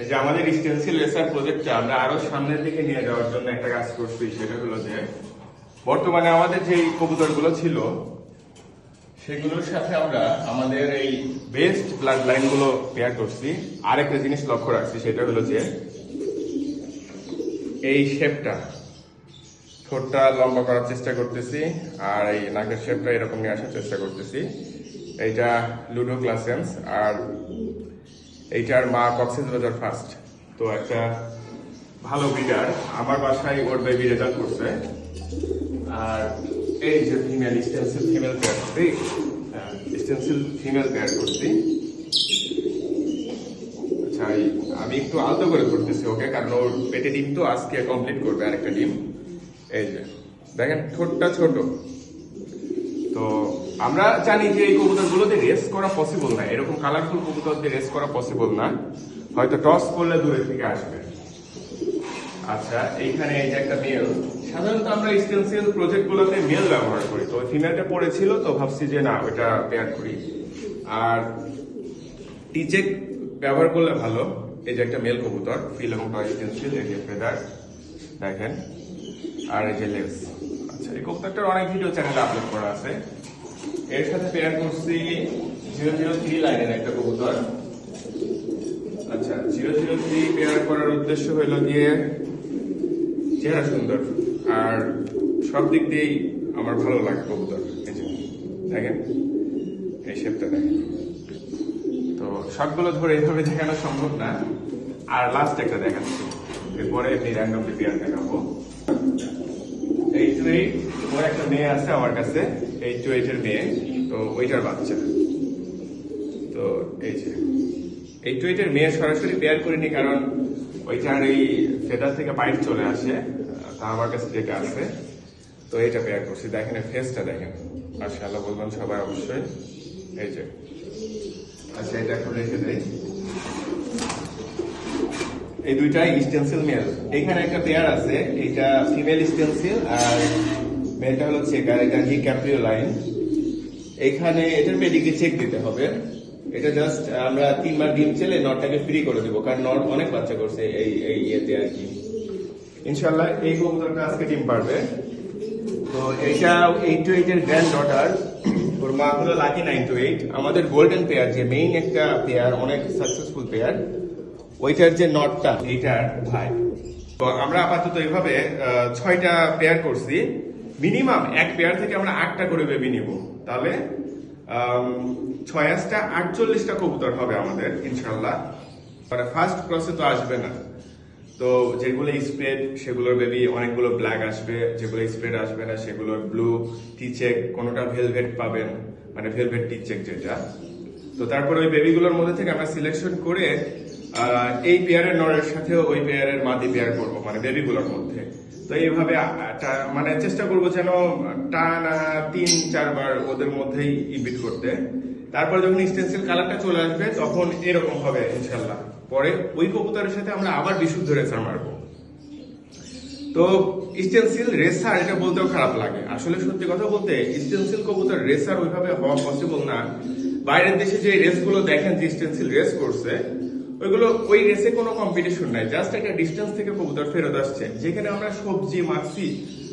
এই যে আমাদের স্টেন্সিল রেসার প্রজেক্টটা আমরা আরও সামনের দিকে নিয়ে যাওয়ার জন্য একটা কাজ করছি, সেটা হলো যে বর্তমানে আমাদের যে কবুতরগুলো ছিল, সেগুলোর সাথে আমরা আমাদের এই বেস্ট ব্লাড লাইনগুলো পেয়ার করছি। আরেকটা জিনিস লক্ষ্য রাখছি, সেটা হলো যে এই শেপটা ঠোঁটটা লম্বা করার চেষ্টা করতেছি, আর এই নাকের শেপটা এরকম নিয়ে আসার চেষ্টা করতেছি। এইটা লুডো ক্লাসেন্স আর এইটার মা কক্সেস বাজার ফার্স্ট তো একটা ভালো ব্রিডার আমার বাসায় ওর বেবি রেজাল্ট করছে। আর এই যে ফিমেল স্টেন্সিল ফিমেল পেয়ার করছি স্টেন্সিল ফিমেল পেয়ার করছি। আচ্ছা আমি একটু আলতো করে করতেছি ওকে, কারণ ওর পেটে ডিম তো আজকে কমপ্লিট করবে আরেকটা ডিম। এই যে, দেখেন, ঠোঁটটা ছোট। তো আমরা জানি যে এই কবুতরগুলোতে রেস করা পসিবল না। এরকম কালারফুল কবুতরদের রেস করা পসিবল না। হয়তো টস করলে দূরে থেকে আসবে। আচ্ছা এইখানে এই যে একটা মেল সাধারণত আমরা স্টেনসিল প্রজেক্ট গুলোতে মেল ব্যবহার করি। তো ফিমেলটা পড়েছিল, তো ভাবছি যে না ওটা পেয়ার করি। আর টিচেক ব্যবহার করলে ভালো। এই যে একটা মেল কবুতর ফিল এবং টয় স্টেনসিল এই যে ফেদার দেখেন। আর এই যে লেস আচ্ছা এই কবুতরটার অনেক ভিডিও চ্যানেলে আপলোড করা আছে। এর সাথে পেয়ার করছি আচ্ছা উদ্দেশ্য হলো গিয়ে সুন্দর আর সব দিক দিয়েই আমার ভালো লাগে কবুতর। এই যে, দেখেন এই শেপটা দেখেন। তো সবগুলো ধরে এইভাবে দেখানো সম্ভব না। আর লাস্ট একটা দেখাচ্ছি। এরপরে এমনি র্যান্ডমলি পেয়ার দেখাবো। এই টু এইট একটা মেয়ে আছে আমার কাছে এই টু এইটের মেয়ে। তো ওইটার বাচ্চা। তো এই যে, এই টু এইটের মেয়ে সরাসরি পেয়ার করিনি, কারণ ওইটার এই ফেদার থেকে বাইট চলে আসে তা আমার কাছে যেটা আছে তো এটা পেয়ার করছি। দেখেন ফেসটা দেখেন। মার্শাল্লাহ বলবেন সবাই অবশ্যই। এই যে। আচ্ছা এটা এখন রেখে দেয় এই দুইটাই স্টেনসিল মেল এখানে একটা পেয়ার আছে, এটা ফিমেল স্টেনসিল আর মেলটা হলো চেকার এটা হি ক্যাপ্রিও লাইন এখানে এটার পেডিগ্রি চেক দিতে হবে। এটা জাস্ট আমরা তিনবার ডিম চেলে নটটাকে ফ্রি করে দেবো, কারণ নট অনেক বাচ্চা করছে এই এই ইয়েতে আর কি। ইনশাল্লাহ এই কবুতরটা আজকে ডিম পারবে তো এইটা এইট টু এইট এর গ্র্যান্ড ডটার ওর মা হলো লাকি নাইন টু এইট আমাদের গোল্ডেন পেয়ার যে মেইন একটা পেয়ার অনেক সাকসেসফুল পেয়ার ওইটার যে নটটা এইটার ভাই। তো আমরা আপাতত এইভাবে ছয়টা পেয়ার করছি। মিনিমাম এক পেয়ার থেকে আমরা আটটা করে বেবি নিব। তাহলে আম, ছয় আটটা আটচল্লিশটা কবুতর হবে আমাদের ইনশাল্লাহ মানে ফার্স্ট ক্রসে তো আসবে না। তো যেগুলো স্প্রেড সেগুলোর বেবি অনেকগুলো ব্ল্যাক আসবে যেগুলো স্প্রেড আসবে না সেগুলোর ব্লু টিচেক কোনোটা ভেলভেট পাবেন মানে ভেলভেট টিচেক যেটা। তো তারপর ওই বেবিগুলোর মধ্যে থেকে আমরা সিলেকশন করে এই পেয়ারের নরের সাথে ওই পেয়ারের মাদি পেয়ার করব মানে বেবিগুলোর মধ্যে। তো এইভাবে মানে চেষ্টা করব যেন টানা তিন চারবার ওদের মধ্যেই ইবিট করতে। তারপর যখন স্টেন্সিল কালারটা চলে আসবে, তখন এরকম হবে ইনশাল্লাহ পরে ওই কবুতরের সাথে আমরা আবার বিশুদ্ধ রেসার মারবো। তো স্টেনসিল রেসার, এটা বলতেও খারাপ লাগে। আসলে সত্যি কথা বলতে স্টেনসিল কবুতর রেসার ওইভাবে হওয়া পসিবল না। বাইরের দেশে যে রেসগুলো দেখেন, যে স্টেনসিল রেস করছে, ওইগুলো ওই রেসে কোনো কম্পিটিশন নাই। জাস্ট একটা ডিস্টেন্স থেকে কবুতর ফেরত আসছে। যেখানে আমরা সবজি, মাছি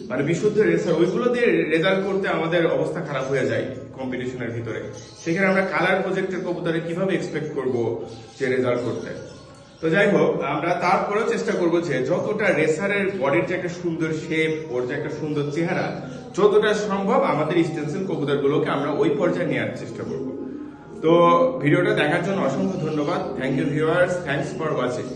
মানে বিশুদ্ধ রেসার ওইগুলো দিয়ে রেজাল্ট করতে আমাদের অবস্থা খারাপ হয়ে যায় কম্পিটিশনের ভিতরে। সেখানে আমরা কালার প্রজেক্টের কবুতরে কীভাবে এক্সপেক্ট করব যে রেজাল্ট করতে? তো যাই হোক, আমরা তারপরেও চেষ্টা করব যে যতটা রেসারের বডির যে একটা সুন্দর শেপ ওর যে একটা সুন্দর চেহারা, যতটা সম্ভব আমাদের স্টেন্সিল কবুতর গুলোকে আমরা ওই পর্যায়ে নেওয়ার চেষ্টা করব। তো ভিডিওটা দেখার জন্য অসংখ্য ধন্যবাদ। Thank you viewers thanks for watching